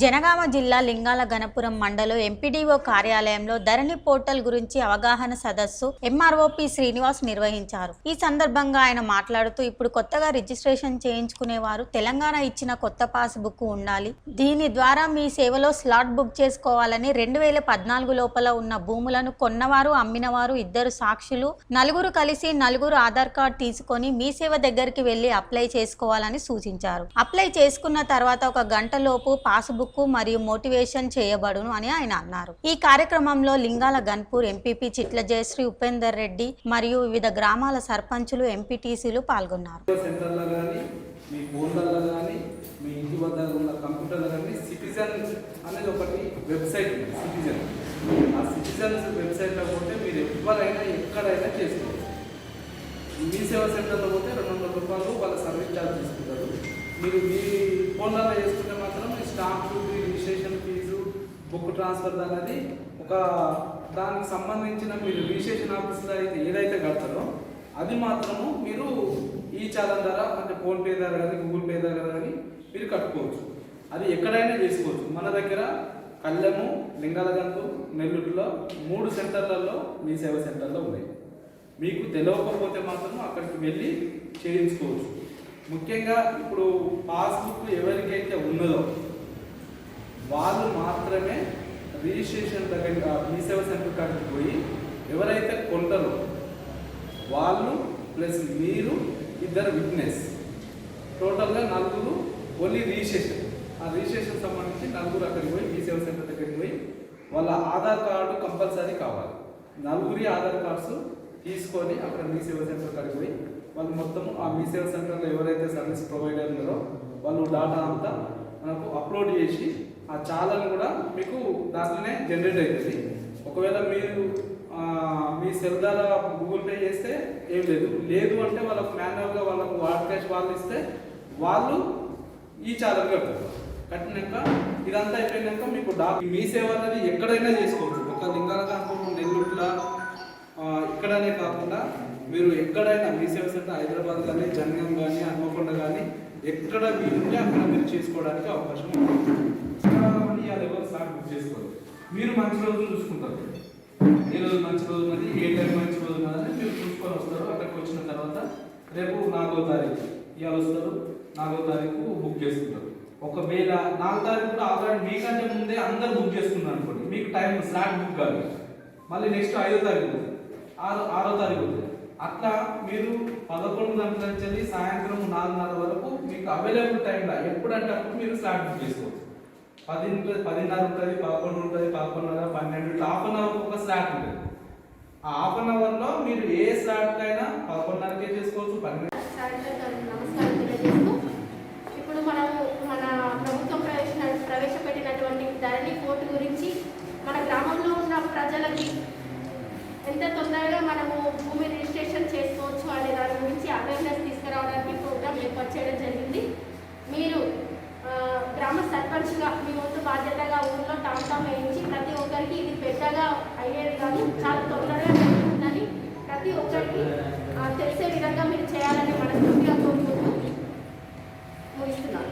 జనగామ జిల్లా లింగాల గణపురం మండలం ఎంపీడీఓ కార్యాలయంలో ధరణి పోర్టల్ గురించి అవగాహన సదస్సు ఎంఆర్ఓపి శ్రీనివాస్ నిర్వహించారు. ఈ సందర్భంగా ఆయన మాట్లాడుతూ ఇప్పుడు కొత్తగా రిజిస్ట్రేషన్ చేయించుకునేవారు తెలంగాణ ఇచ్చిన కొత్త పాస్ బుక్ ఉండాలి. దీని ద్వారా మీ సేవలో స్లాట్ బుక్ చేసుకోవాలని రెండు వేల పద్నాలుగు లోపల ఉన్న భూములను కొన్నవారు అమ్మినవారు ఇద్దరు సాక్షులు నలుగురు కలిసి నలుగురు ఆధార్ కార్డు తీసుకొని మీ సేవ దగ్గరికి వెళ్ళి అప్లై చేసుకోవాలని సూచించారు. అప్లై చేసుకున్న తర్వాత ఒక గంట లోపు పాస్ మరియు మోటివేషన్ చేయబడును అని ఆయన అన్నారు. ఈ కార్యక్రమంలో లింగాల గన్పూర్ ఎంపీపీ చిట్ల జయశ్రీ ఉపేందర్ రెడ్డి మరియు వివిధ గ్రామాల సర్పంచులు ఎంపీటీసీలు పాల్గొన్నారు. మీ వెబ్సైట్ సిటిజన్. ఆ సిటిజన్స్ వెబ్సైట్లో పోతే మీరు ఎవరైనా ఎక్కడైనా చేసుకోవచ్చు. మీ సేవా సెంటర్లో పోతే రెండు వందల రూపాయలు వాళ్ళ సర్వీస్ ఛార్జ్ తీసుకుంటారు. మీరు మీ ఫోన్లలో చేసుకుంటే మాత్రం stamp duty registration fee book transfer అనేది ఒక దానికి సంబంధించిన మీరు రిజిస్ట్రేషన్ ఆఫీస్లో అయితే ఏదైతే కడతారో అది మాత్రము మీరు ఈ చాలన్ ద్వారా అంటే ఫోన్పే ద్వారా కానీ గూగుల్ పే ద్వారా కానీ మీరు కట్టుకోవచ్చు. అది ఎక్కడైనా చేసుకోవచ్చు. మన దగ్గర కళ్ళెము లింగాలగంతు నెల్లూరులో మూడు సెంటర్లలో మీ సేవ సెంటర్లో ఉన్నాయి. మీకు తెలియకపోతే మాత్రం అక్కడికి వెళ్ళి చేయించుకోవచ్చు. ముఖ్యంగా ఇప్పుడు పాస్బుక్ ఎవరికైతే ఉన్నదో వాళ్ళు మాత్రమే రిజిస్ట్రేషన్ దగ్గర మీ సేవ సెంటర్ కాడికి పోయి ఎవరైతే కొంటారో వాళ్ళు ప్లస్ మీరు ఇద్దరు విట్నెస్. టోటల్గా నలుగురు ఓన్లీ రిజిస్ట్రేషన్. ఆ రిజిస్ట్రేషన్ సంబంధించి నలుగురు అక్కడికి పోయి మీ సేవ సెంటర్ దగ్గరికి పోయి వాళ్ళ ఆధార్ కార్డు కంపల్సరీ కావాలి. నలుగురి ఆధార్ కార్డ్స్ తీసుకొని అక్కడ మీ సేవ సెంటర్ కాడికి పోయి వాళ్ళు మొత్తం ఆ మీ సేవ సెంటర్లో ఎవరైతే సర్వీస్ ప్రొవైడర్ ఉన్నారో వాళ్ళు డాటా అంతా మనకు అప్లోడ్ చేసి ఆ చాలను కూడా మీకు దాంట్లోనే జనరేట్ అవుతుంది ఒకవేళ మీరు మీ సెల్ ద్వారా గూగుల్ పే చేస్తే ఏం లేదు. లేదు అంటే వాళ్ళకు మాన్యువల్గా వాళ్ళకు వాట్ క్యాష్ వాళ్ళు ఇస్తే వాళ్ళు ఈ చాలను కడతారు. కట్టినాక ఇదంతా అయిపోయినాక మీకు డా మీ సేవ అనేది ఎక్కడైనా చేసుకోవచ్చు. ఒక లింగాల కాకుండా నెల్లూరులో ఇక్కడనే కాకుండా మీరు ఎక్కడైనా మీ సేవ సెంటర్ హైదరాబాద్ కానీ జంగం కానీ హన్మకొండ కానీ ఎక్కడ మీరు ఉంటే అక్కడ మీరు చేసుకోవడానికి అవకాశం ఉంటుంది. ఇక్కడ ఎవరు సార్ బుక్ చేసుకోవాలి మీరు మంచి రోజులు చూసుకుంటారు. ఏ రోజు మంచి రోజు ఉన్నది ఏ టైం మంచి రోజు ఉన్నదని మీరు చూసుకొని వస్తారు. అక్కడికి వచ్చిన తర్వాత రేపు నాలుగో తారీఖు ఇవాళ వస్తారు. నాలుగో తారీఖు బుక్ చేసుకుంటారు. ఒకవేళ నాలుగో తారీఖు కూడా ఆల్రెడీ మీకంటే ముందే అందరు బుక్ చేసుకున్నారు అనుకోండి. మీకు టైం స్లాట్ బుక్ కాదు. మళ్ళీ నెక్స్ట్ ఐదో తారీఖు ఆరో ఆరో తారీఖు ఉంది. అట్లా మీరు పదకొండు గంటల నుంచి సాయంత్రం నాలుగున్నర వరకు మీకు అవైలబుల్ టైంలో ఎప్పుడంటే అప్పుడు మీరు స్లాట్ బుక్ చేసుకోవాలి. పది ఉంటుంది పదిన్నర ఉంటుంది పదకొండు ఉంటుంది పదకొండున్నర పన్నెండు ఇట్లా హాఫ్ అన్ అవర్ ఒక స్లాట్ ఉంటుంది. ఆ హాఫ్ అన్ అవర్లో మీరు ఏ స్లాట్ అయినా పదకొండున్నరకే చేసుకోవచ్చు పన్నెండు సాయంత్రం నమస్కారం ఇప్పుడు మనము మన ప్రభుత్వం ప్రవేశ ప్రవేశపెట్టినటువంటి ధరణి కోర్టు గురించి మన గ్రామంలో ఉన్న ప్రజలకి ఎంత తొందరగా మనము భూమి రిజిస్ట్రేషన్ చేసుకోవచ్చు అనే వేయించి ప్రతి ఒక్కరికి ఇది పెద్దగా అయ్యేది కాదు. చాలా తొందరగా జరుగుతుందని ప్రతి ఒక్కరికి తెలిసే విధంగా మీరు చేయాలని మనస్ఫూర్తిగా కోరుకుంటూ ముగిస్తున్నాను.